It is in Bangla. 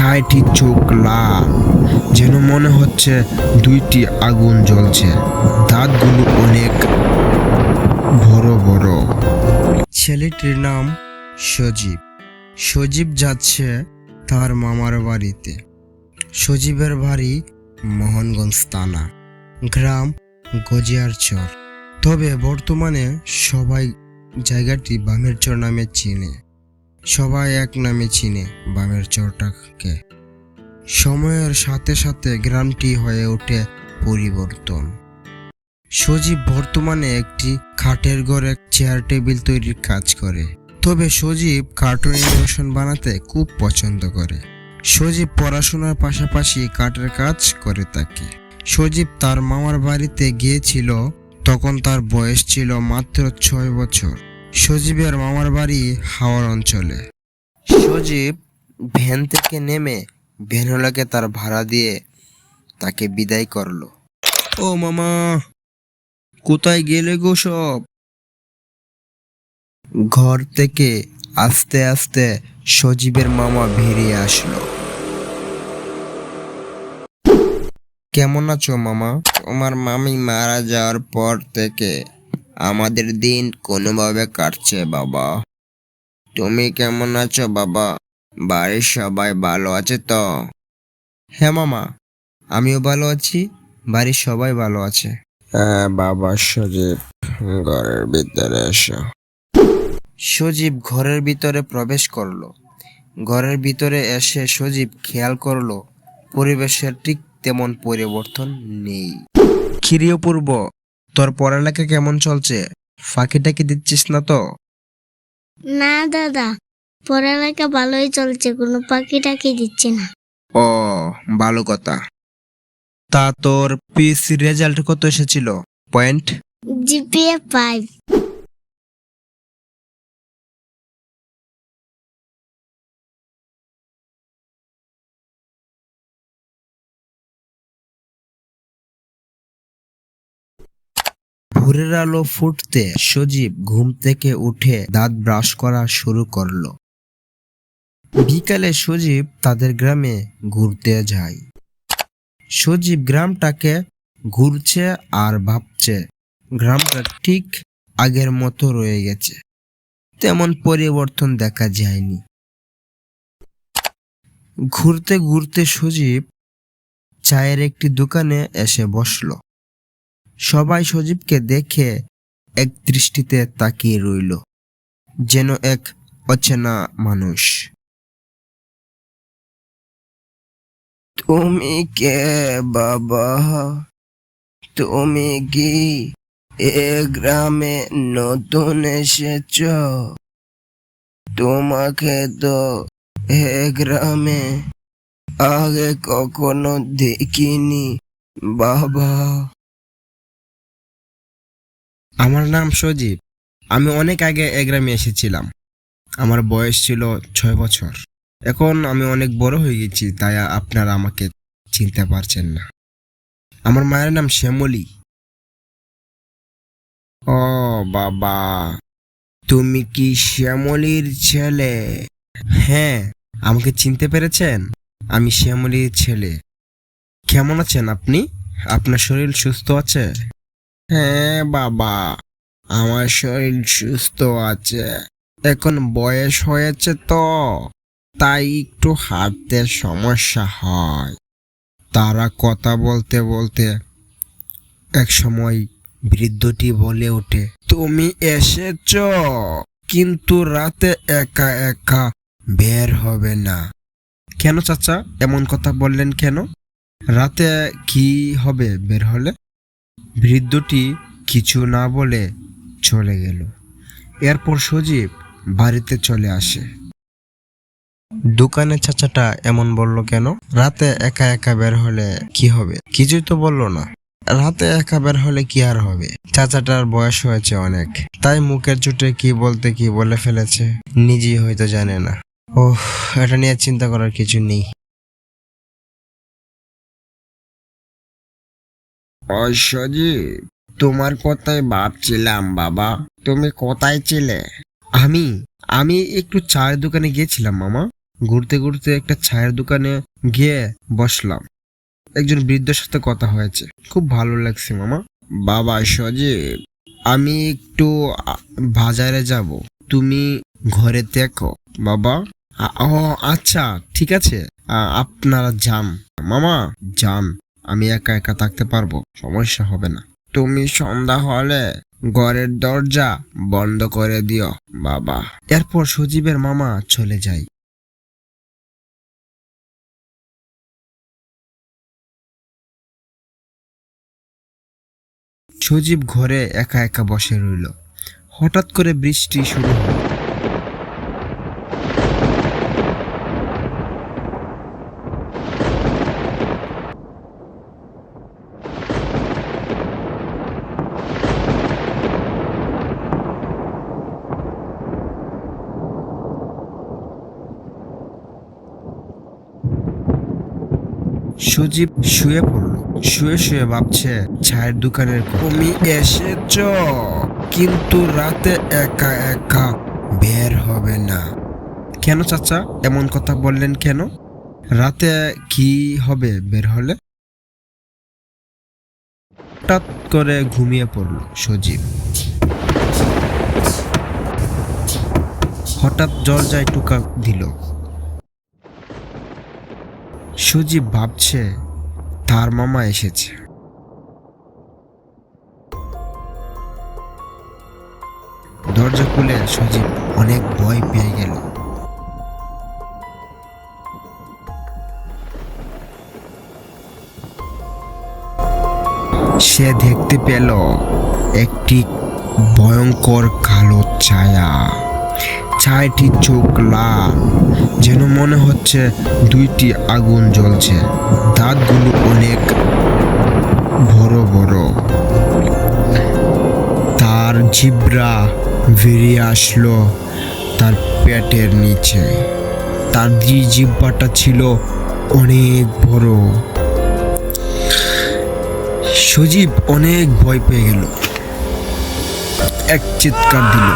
ছাইটি চোখ লাল, যেন মনে হচ্ছে দুইটি আগুন জ্বলছে। দাঁতগুলো অনেক বড় বড়। ছেলেটির নাম সজীব। সজীব যাচ্ছে তার মামার বাড়িতে। সজীবের বাড়ি মোহনগঞ্জ থানা, গ্রাম গজিয়ার চর। তবে বর্তমানে সবাই জায়গাটি বামের চর নামে চিনে। সবাই এক নামে চিনে বামের চরটাকে। সময়ের সাথে সাথে গ্রামটি হয়ে ওঠে পরিবর্তন। সজীব বর্তমানে একটি খাটের ঘরে চেয়ার টেবিল তৈরির কাজ করে। তবে সজীব কার্টুন অ্যানিমেশন বানাতে খুব পছন্দ করে। সজীব পড়াশোনার পাশাপাশি কাঠের কাজ করে থাকে। সজীব তার মামার বাড়িতে গিয়েছিল, তখন তার বয়স ছিল মাত্র ছয় বছর। সজীবের মামার বাড়ি হাওড় অঞ্চলে। সজীব ভ্যান থেকে নেমে ভ্যানওয়ালাকে তার ভাড়া দিয়ে তাকে বিদায় করল। ও মামা কোথায় গেলে গো সব? ঘর থেকে আস্তে আস্তে সজীবের মামা বেরিয়ে আসলো। কেমন আছো মামা? তোমার মামি মারা যাওয়ার পর থেকে আমাদের দিন কোনোভাবে কাটছে বাবা। তুমি কেমন আছো বাবা? বাড়ির সবাই ভালো আছে তো? হ্যাঁ মামা। আমিও ভালো আছি। বাড়ির সবাই ভালো আছে। হ্যাঁ বাবা সজীব ঘরের ভিতরে এসো। সজীব ঘরের ভিতরে প্রবেশ করল। ঘরের ভিতরে এসে সজীব খেয়াল করল পরিবেশের ঠিক তেমন পরিবর্তন নেই। খিরিও পূর্ব তোর পড়ালেখা কেমন চলছে? ফাঁকিটা কি দিচ্ছিস না তো? না দাদা। পড়ালেখা ভালোই চলছে কোনো পাখিটাকে দিচ্ছে না। ও ভালো কথা। তা তোর পিসি রেজাল্ট কত এসেছিল? পয়েন্ট? GPA five. ভোরের আলো ফুটতে সজীব ঘুম থেকে উঠে দাঁত ব্রাশ করা শুরু করল। বিকালে সজীব তাদের গ্রামে ঘুরতে যায়। সজীব গ্রামটাকে ঘুরছে আর ভাবছে, গ্রামটা ঠিক আগের মতো রয়ে গেছে। তেমন পরিবর্তন দেখা যায়নি। ঘুরতে ঘুরতে সজীব চায়ের একটি দোকানে এসে বসল। সবাই সজীবকে দেখে এক দৃষ্টিতে তাকিয়ে রইল, যেন এক অচেনা মানুষ। তুমি কে বাবা? তুমি কি এ গ্রামে নতুন এসেছ? তোমাকে তো এ গ্রামে আগে কখনো দেখিনি, বাবা। আমার নাম সজীব। আমি অনেক আগে এ গ্রামে এসেছিলাম। আমার বয়স ছিল ছয় বছর। এখন আমি অনেক বড় হয়ে গেছি, তাই আপনারা আমাকে চিনতে পারছেন না। আমার মায়ের নাম শ্যামলী। ও বাবা, তুমি কি শ্যামলীর ছেলে? হ্যাঁ আমাকে চিনতে পেরেছেন? আমি শ্যামলীর ছেলে। কেমন আছেন আপনি? আপনার শরীর সুস্থ আছে? হ্যাঁ বাবা। আমার শরীর সুস্থ আছে। এখন বয়স হয়েছে তো, তাই একটু হাঁটতে সমস্যা হয়। তারা কথা বলতে বলতে এক সময় বৃদ্ধটি বলে ওঠে, তুমি এসেছ, কিন্তু রাতে একা একা বের হবে না। কেন চাচা? এমন কথা বললেন কেন? রাতে কি হবে বের হলে? বৃদ্ধটি কিছু না বলে চলে গেল। এরপর সজীব বাড়িতে চলে আসে। দোকানে চাচাটা এমন বলল কেন? রাতে একা একা বের হলে কি হবে? কিছুই তো বলল না। রাতে একা বের হলে কি আর হবে? চাচাটার বয়স হয়েছে অনেক। তাই মুখের চুটে কি বলতে কি বলে ফেলেছে, নিজেই হয়তো জানে না। ওহ, এটা নিয়ে চিন্তা করার কিছু নেই। সজীব তোমার কথাই ভাবছিলাম বাবা। তুমি কোথায় ছিলে? আমি আমি একটু চায়ের দোকানে গিয়েছিলাম মামা। ঘুরতে ঘুরতে একটা চায়ের দোকানে গিয়ে বসলাম। একজন বৃদ্ধের সাথে কথা হয়েছে। খুব ভালো লাগছে মামা। বাবা সজীব আমি একটু বাজারে যাব। তুমি ঘরে দেখো। বাবা ও আচ্ছা ঠিক আছে। আপনারা যান। মামা যান। আমি একা একা থাকতে পারব, সমস্যা হবে না। তুমি সন্ধ্যা হলে ঘরের দরজা বন্ধ করে দিও, বাবা। এরপর সজীবের মামা চলে যায়। সজীব ঘরে একা একা বসে রইল। হঠাৎ করে বৃষ্টি শুরু সজীব শুয়ে পড়ল। শুয়ে শুয়ে ভাবছে চায়ের দোকানের। তুমি এসেছ। কিন্তু রাতে একা একা বের হবে না। কেন চাচা? এমন কথা বললেন কেন? রাতে কি হবে বের হলে? হঠাৎ করে ঘুমিয়ে পড়ল সজীব। হঠাৎ দরজায় টুকা দিল। সজীব ভাবছে, তার মামা এসেছে। দরজা খুলে সজীব অনেক ভয় পেয়ে গেল। সে দেখতে পেল একটি ভয়ঙ্কর কালো ছায়া। ছায়াটি চোখ লাল যেন মনে হচ্ছে দুইটি আগুন জ্বলছে। দাঁতগুলো অনেক বড় বড়। তার জিব্রা বেরিয়ে আসলো তার পেটের নিচে। তার যে জিব্বাটা ছিল অনেক বড়। সজীব অনেক ভয় পেয়ে গেল। এক চিৎকার দিল।